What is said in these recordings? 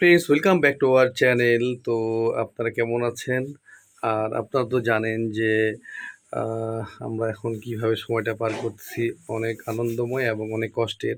Friends welcome back to our channel তো আপনারা কেমন আছেন? আর আপনারা তো জানেন যে আমরা এখন কীভাবে সময়টা পার করছি অনেক আনন্দময় এবং অনেক কষ্টের।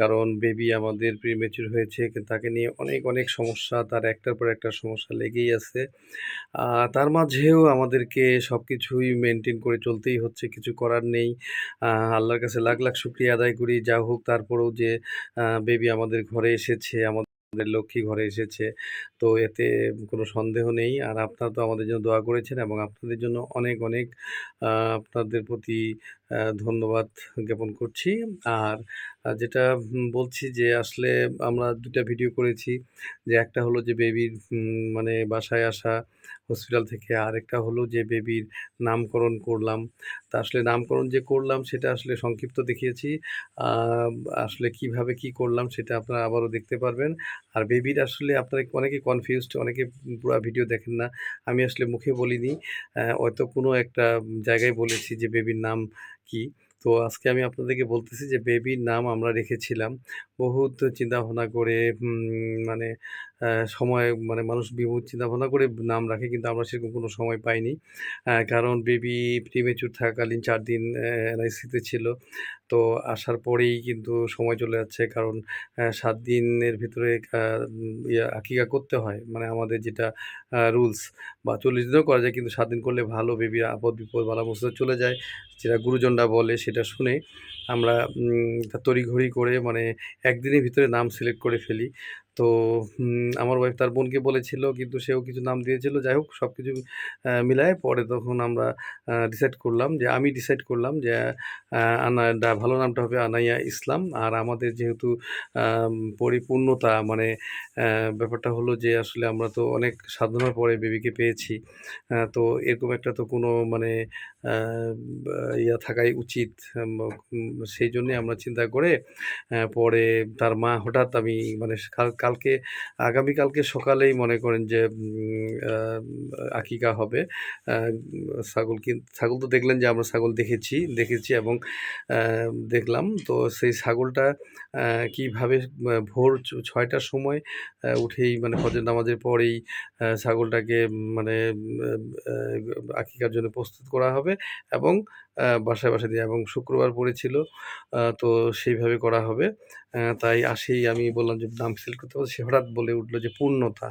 কারণ বেবি আমাদের প্রিমেচুর হয়েছে, তাকে নিয়ে অনেক অনেক সমস্যা, তার একটার পর একটা সমস্যা লেগেই আছে। তার মাঝেও আমাদেরকে সব কিছুই মেনটেন করে চলতেই হচ্ছে, কিছু করার নেই। আল্লাহর কাছে লাখ লাখ শুক্রিয়া আদায় করি। যা হোক, তারপরেও যে বেবি আমাদের ঘরে এসেছে, আমাদের লক্ষ্মী ঘরে এসেছে। তো এতে কোনো সন্দেহ নেই। আর আপনারা তো আমাদের জন্য দোয়া করেছেন এবং আপনাদের জন্য অনেক অনেক আপনাদের প্রতি ধন্যবাদ জ্ঞাপন করছি। আর যেটা বলছি যে আসলে আমরা দুটা ভিডিও করেছি, যে একটা হলো যে বেবির মানে বাসায় আসা হসপিটাল থেকে, আর একটা হলো যে বেবির নামকরণ করলাম। তা আসলে নামকরণ যে করলাম, সেটা আসলে সংক্ষিপ্ত দেখিয়েছি। আসলে কীভাবে কি করলাম, সেটা আপনারা আবারও দেখতে পারবেন। আর বেবির আসলে আপনারা অনেকে কনফিউজড অনেকে পুরো ভিডিও দেখেন না। আমি আসলে মুখে বলিনি। হয়তো কোনো একটা জায়গায় বলেছি যে বেবির নাম কি? তো আজকে আমি আপনাদেরকে বলতেছি যে বেবির নাম আমরা রেখেছিলাম। বহুত চিন্তা ভাবনা করে মানে সময় মানে মানুষ বহুত চিন্তা ভাবনা করে নাম রাখে কিন্তু আমরা সেরকম কোনো সময় পাইনি। কারণ বেবি প্রিমেচুর থাকাকালীন চার দিন এনআইসিতে ছিল। তো আসার পরেই কিন্তু সময় চলে যাচ্ছে কারণ সাত দিনের ভিতরে আকিকা করতে হয়। মানে আমাদের যেটা রুলস বা চল্লিশ দিনও করা যায় কিন্তু সাত দিন করলে ভালো বেবি আপদ বিপদ মুসিবত চলে যায়। যেটা গুরুজনরা বলে সেটা শুনে আমরা তড়িঘড়ি করে মানে একদিনের ভিতরে নাম সিলেক্ট করে ফেলি। তো আমার ওয়াইফ তার বোনকে বলেছিল, কিন্তু সেও কিছু নাম দিয়েছিল। যাই হোক সব কিছু মিলায় পরে তখন আমরা ডিসাইড করলাম যে, আমি ডিসাইড করলাম যে আনা ভালো নামটা হবে আনাইয়া ইসলাম। আর আমাদের যেহেতু পরিপূর্ণতা মানে ব্যাপারটা হলো যে, আসলে আমরা তো অনেক সাধনার পরে বেবিকে পেয়েছি। তো এরকম একটা তো কোনো মানে ইয়া থাকাই উচিত। সেই জন্যে আমরা চিন্তা করে পরে তার মা হঠাৎ আমি মানে কালকে, আগামীকালকে সকালেই মনে করেন যে আকিকা হবে। ছাগল ছাগল তো দেখলেন যে আমরা ছাগল দেখেছি দেখেছি এবং দেখলাম। তো সেই ছাগলটা কীভাবে ভোর ছয়টার সময় উঠেই মানে ফজর নামাজের পরেই ছাগলটাকে মানে আকিকার জন্য প্রস্তুত করা হবে এবং বাসায় বাসায় দিয়ে এবং শুক্রবার পড়েছিল তো সেইভাবে করা হবে। তাই আসেই আমি বললাম যে নাম সিলেক্ট করতে পারছি সে হঠাৎ বলে উঠল যে পূর্ণতা।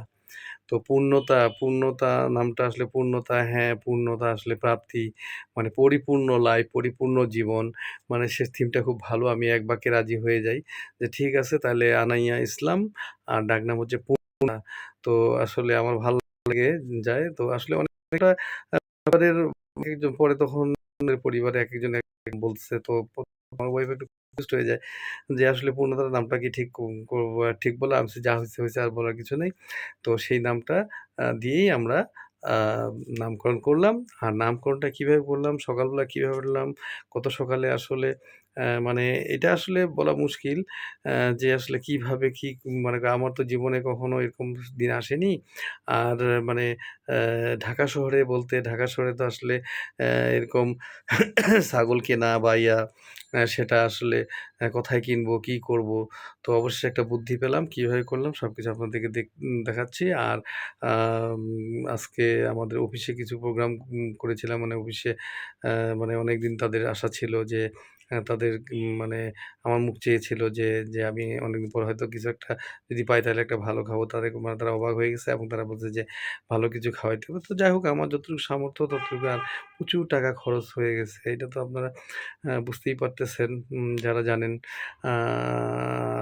তো পূর্ণতা পূর্ণতা নামটা আসলে পূর্ণতা হ্যাঁ পূর্ণতা আসলে প্রাপ্তি মানে পরিপূর্ণ লাইফ পরিপূর্ণ জীবন মানে সে থিমটা খুব ভালো। আমি এক বাক্যে রাজি হয়ে যাই যে ঠিক আছে, তাহলে আনাইয়া ইসলাম, আর ডাকনাম হচ্ছে পূর্ণা তো আসলে আমার ভালো লাগে, যায়। তো আসলে অনেকটা পরে তখন পরিবারে এক একজন এক এক বলছে তো আমার ওয়াইফ একটু কনফিউজড হয়ে যায় যে আসলে পূর্ণতার নামটা কি ঠিক করব ঠিক বলে? আমি যা হয়েছে হয়েছে আর বলার কিছু নেই। তো সেই নামটা দিয়েই আমরা নামকরণ করলাম। আর নামকরণটা কীভাবে করলাম? সকালবেলা কীভাবে করলাম? কত সকালে আসলে মানে এটা আসলে বলা মুশকিল। যে আসলে কীভাবে কি মানে আমার তো জীবনে কখনো এরকম দিন আসেনি। আর মানে ঢাকা শহরে বলতে ঢাকা শহরে তো আসলে এরকম ছাগল কেনা বা ইয়া সেটা আসলে কোথায় কিনবো, কি করব, তো অবশ্যই একটা বুদ্ধি পেলাম, কীভাবে করলাম সব কিছু আপনাদেরকে দেখ- দেখাচ্ছি। আর আজকে আমাদের অফিসে কিছু প্রোগ্রাম করেছিলাম মানে অফিসে মানে অনেক দিন তাদের আশা ছিল যে তাদের মানে আমার মুখ চেয়েছিল যে যে আমি অনেকদিন পর হয়তো কিছু একটা যদি পাই তাহলে একটা ভালো খাব। তাদের মানে তারা অবাক হয়ে গেছে এবং তারা বলছে যে, ভালো কিছু খাওয়াইতে হবে। তো যাই হোক, আমার যতটুকু সামর্থ্য ততটুকু আর প্রচুর টাকা খরচ হয়ে গেছে। এটা তো আপনারা বুঝতেই পারতেছেন যারা জানেন।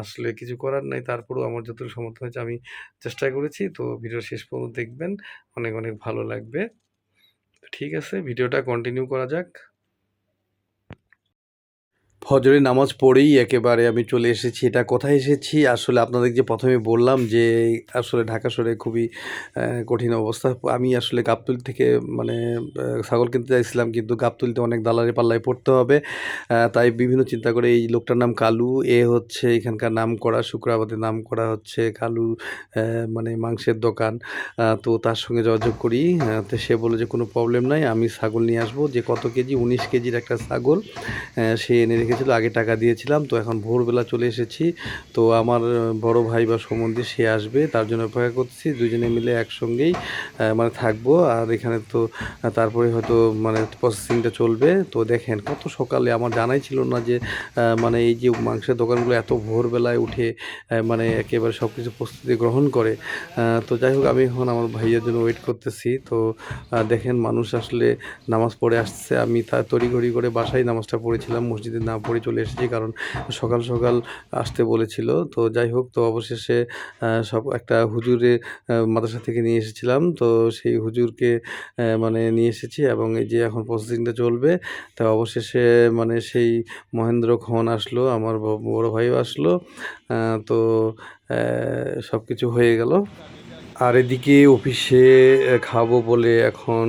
আসলে কিছু করার নাই, তারপরেও আমার যতটুকু সামর্থ্য হয়েছে আমি চেষ্টা করেছি। তো ভিডিও শেষ পর্যন্ত দেখবেন। অনেক অনেক ভালো লাগবে। ঠিক আছে, ভিডিওটা কন্টিনিউ করা যাক। ফজরের নামাজ পড়েই একেবারে আমি চলে এসেছি। এটা কোথায় এসেছি? আসলে আপনাদের যে প্রথমে বললাম যে, আসলে ঢাকা শহরে খুবই কঠিন অবস্থা। আমি আসলে গাবতুল থেকে মানে ছাগল কিনতে চাইছিলাম কিন্তু গাবতুলিতে অনেক দালালি পাল্লায় পড়তে হবে। তাই বিভিন্ন চিন্তা করে এই লোকটার নাম কালু, এ হচ্ছে এখানকার নাম করা শুক্রাবাদের নাম করা হচ্ছে কালু মানে মাংসের দোকান। তো তার সঙ্গে যোগাযোগ করি। তো সে বলে যে, কোনো প্রবলেম নাই, আমি ছাগল নিয়ে আসব। যে কত কেজি? উনিশ কেজির একটা ছাগল সে এনে রেখেছে দিয়েছিল আগে টাকা দিয়েছিলাম, তো এখন ভোরবেলা চলে এসেছি। তো আমার বড় ভাই বা সম্বন্ধে সে আসবে, তার জন্য অপেক্ষা করছি দুজনে মিলে একসঙ্গেই মানে থাকব। আর এখানে তো তারপরে হয়তো মানে প্রসেসিংটা চলবে। তো দেখেন, কত সকালে আমার জানাই ছিল না যে মানে এই যে মাংসের দোকানগুলো এত ভোরবেলায় উঠে মানে একেবারে সব কিছু প্রস্তুতি গ্রহণ করে তো যাই হোক, আমি এখন আমার ভাইয়ের জন্য ওয়েট করতেছি। তো দেখেন, মানুষ আসলে নামাজ পড়ে আসছে। আমি তা তড়িঘড়ি করে বাসায় নামাজটা পড়েছিলাম মসজিদে না পড়ে চলে এসেছি, কারণ সকাল সকাল আসতে বলেছিল। তো যাই হোক, তো অবশেষে সব একটা হুজুরে মাদ্রাসা থেকে নিয়ে এসেছিলাম। তো সেই হুজুরকে মানে নিয়ে এসেছি এবং এই যে এখন প্রসেসিংটা চলবে, তা অবশেষে মানে সেই মহেন্দ্র খন আসলো, আমার বড় ভাইও আসলো। তো সব কিছু হয়ে গেল। আর এদিকে অফিসে খাব বলে এখন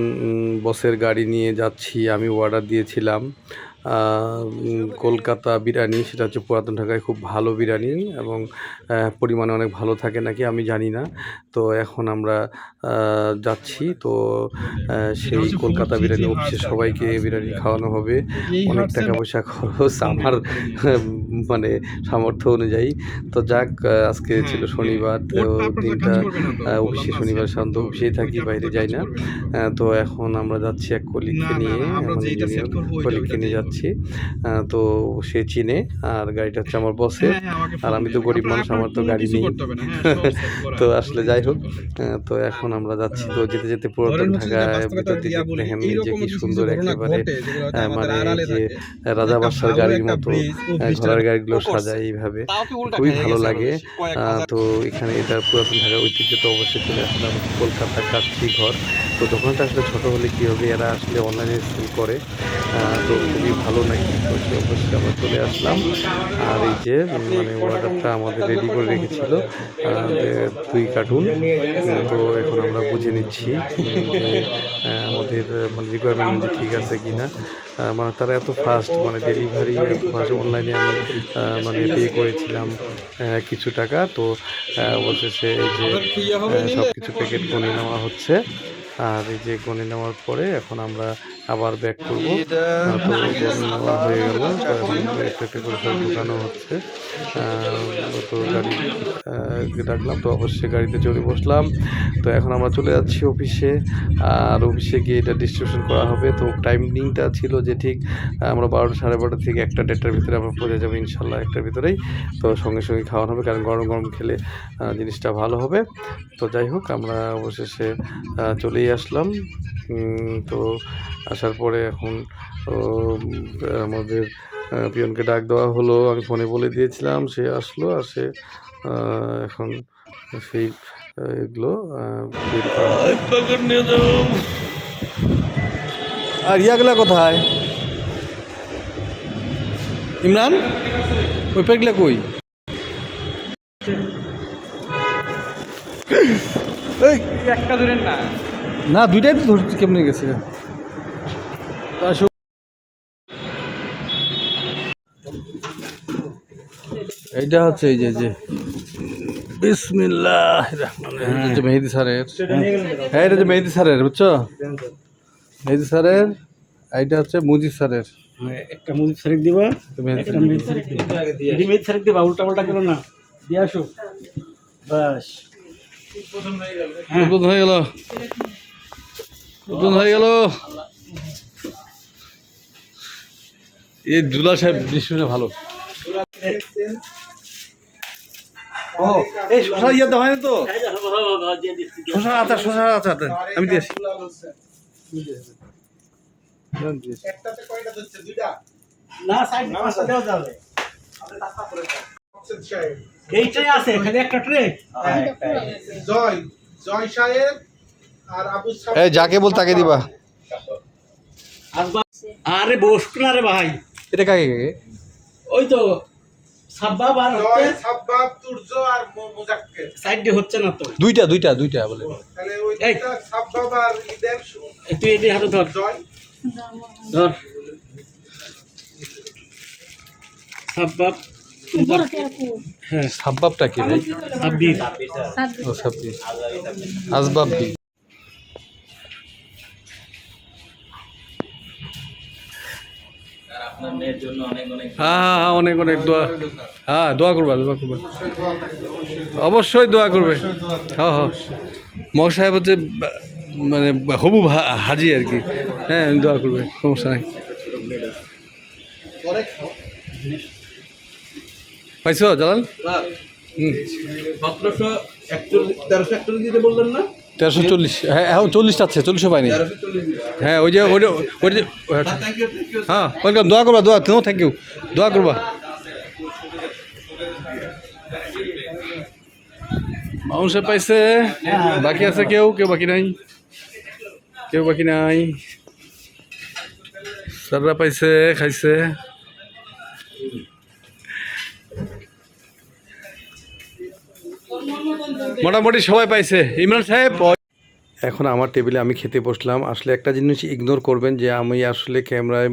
বসের গাড়ি নিয়ে যাচ্ছি, আমি অর্ডার দিয়েছিলাম। কলকাতা বিরিয়ানি সেটা হচ্ছে পুরাতন ঢাকায় খুব ভালো বিরিয়ানি এবং পরিমাণে অনেক ভালো থাকে নাকি আমি জানি না। তো এখন আমরা যাচ্ছি। তো সেই কলকাতা বিরিয়ানি অফিসে সবাইকে বিরিয়ানি খাওয়ানো হবে। অনেক টাকা পয়সা খরচ আমার মানে সামর্থ্য অনুযায়ী। তো যাক আজকে ছিল শনিবার তো দিনটা অফিসে শনিবার সাধারণত অফিসেই থাকি বাইরে যাই না। তো এখন আমরা যাচ্ছি এক কলিগকে নিয়ে কলিগকে নিয়ে যাচ্ছি। আহ, তো সে চিনে আর গাড়িটা হচ্ছে আমার বসে আর আমি তো গরিব মানুষ আমার তো গাড়ি নেই। তো আসলে যাই হোক তো এখন আমরা যাচ্ছি তো যেতে যেতে পুরাতন ঢাকায় ভিতর দেখেন যে কি সুন্দর একেবারে মানে যে রাজা বাসার গাড়ির মতো ঘোড়ার গাড়িগুলো সাজায় এইভাবে। খুবই ভালো লাগে। তো এখানে এটা পুরাতন ঢাকার ঐতিহ্য তো অবশ্যই চলে আসলাম কলকাতা কাচ্চি ঘর। তো দোকানটা আসলে ছোটো হলে কী হবে? এরা আসলে অনলাইনে সেল করে। তো খুবই ভালো নাকি? সে অবশ্যই আমরা চলে আসলাম। আর এই যে মানে অর্ডারটা আমাদের রেডি করে রেখেছিল দুই কার্টুন তো এখন আমরা বুঝে নিচ্ছি আমাদের মানে রিকোয়ারমেন্ট ঠিক আছে কি না মানে তারা এত ফাস্ট মানে ডেলিভারি এত ফাস্ট অনলাইনে আমি মানে পে করেছিলাম কিছু টাকা। তো অবশেষে যে সব কিছু প্যাকেট গনে নেওয়া হচ্ছে। আর এই যে গনে নেওয়ার পরে এখন আমরা আবার ব্যাক করব। নেওয়া হয়ে গেল। একটা একটা করে সব ঢুকানো হচ্ছে। তো গাড়ি ডাকলাম তো অবশ্যই গাড়িতে চলে বসলাম। তো এখন আমরা চলে যাচ্ছি অফিসে আর অফিসে গিয়ে এটা ডিস্ট্রিবিউশন করা হবে। তো টাইমিংটা ছিল যে ঠিক আমরা বারোটা সাড়ে বারোটা থেকে একটা দেড়টার ভিতরে আমরা পৌঁছে যাব ইনশাল্লাহ একটার ভিতরেই। তো সঙ্গে সঙ্গে খাওয়ানো হবে কারণ গরম গরম খেলে জিনিসটা ভালো হবে। তো যাই হোক আমরা অবশেষে চলেই আসলাম। তো আসার পরে এখন আমাদের পিয়নকে ডাক দেওয়া হলো। আমি ফোনে বলে দিয়েছিলাম সে আসলো আর সে এখন সেই এগুলো। আর ইয়াগুলা কোথায়? ইমরান ওই প্যাকগুলা কই? এই একটা ধরেন না। না দুইটাই তো ধরতে কেমনে গেছে? এইটা হচ্ছে এই যে যে। বিসমিল্লাহ মেহেদি স্যারের। হ্যাঁ এটা যে মেহেদি স্যারের বুঝছ? মেহেদি স্যারের এইটা হচ্ছে মুজিব স্যারের। একটা মুজিব দিবা মেহেদি দিবা। দিবা উল্টা পাল্টা করো না। দিয়ে আসো। বাস। হয়ে গেল। উদ্বোধন হয়ে গেল। এই দুলা সাহেব দৃশ্যটা ভালো। ও এই শশা ইয়ে হয় না তো? আচার আচার আমি দিয়েছি এইটাই আছে খালি একটা ট্রে জয় জয় সাহেব। এই যাকে বল তাকে দিবা। আরে বস না রে ভাই। এটা কাকে কাকে? ওই তো সাব্বাব আর জয় সাব্বাব তুর্য আর মো- মোজাক্কের হচ্ছে না তো। দুইটা দুইটা দুইটা বলে। তাহলে ওই সাব্বাব আর হাতে ধর। ধর। সাব্বাব হ্যাঁ। সাব্বাবটা কি ভাই সাব্বির। ও সাব্বির। আসবাব আপনার মেয়ের জন্য অনেক অনেক হ্যাঁ হ্যাঁ হ্যাঁ অনেক অনেক দোয়া। হ্যাঁ দোয়া করবা দোয়া করবা। অবশ্যই দোয়া করবে। হ্যাঁ হ্যাঁ। মগ সাহেব হচ্ছে মানে হবু হাজি আর কি। হ্যাঁ দোয়া করবে সমস্যা নাই। পাইছো জালাল? হুম। সতেরোশো একচল্লিশ তেরোশো একচল্লিশ দিতে বললেন না? তেরোশো চল্লিশ হ্যাঁ এখন চল্লিশটা আছে চল্লিশশো পাইনি। হ্যাঁ ওই যে, ওই ওই যে হ্যাঁ ওয়েলকাম, দোয়া করবা, দোয়া, নো থ্যাংক ইউ দোয়া করবা। মানুষে পাইছে, বাকি আছে কেউ কেউ বাকি নাই, কেউ বাকি নাই। স্যাররা পাইছে, খাইছে। মোটামুটি সবাই পাইছে। ইমরান সাহেব, এখন আমার টেবিলে আমি খেতে বসলাম। আসলে একটা জিনিস ইগনোর করবেন যে আমি আসলে ক্যামেরায়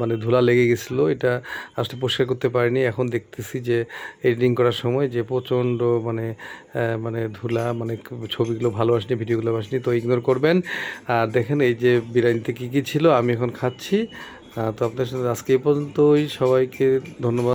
মানে ধুলা লেগে গেছিল। এটা আসলে পরিষ্কার করতে পারিনি। এখন দেখতেছি যে এডিটিং করার সময় যে প্রচণ্ড মানে মানে ধুলা মানে ছবিগুলো ভালো আসেনি, ভিডিওগুলো আসেনি, তো ইগনোর করবেন। আর দেখেন এই যে বিরিয়ানিতে কী কী ছিল, আমি এখন খাচ্ছি। তো আপনার সাথে আজকে এই পর্যন্তই। সবাইকে ধন্যবাদ।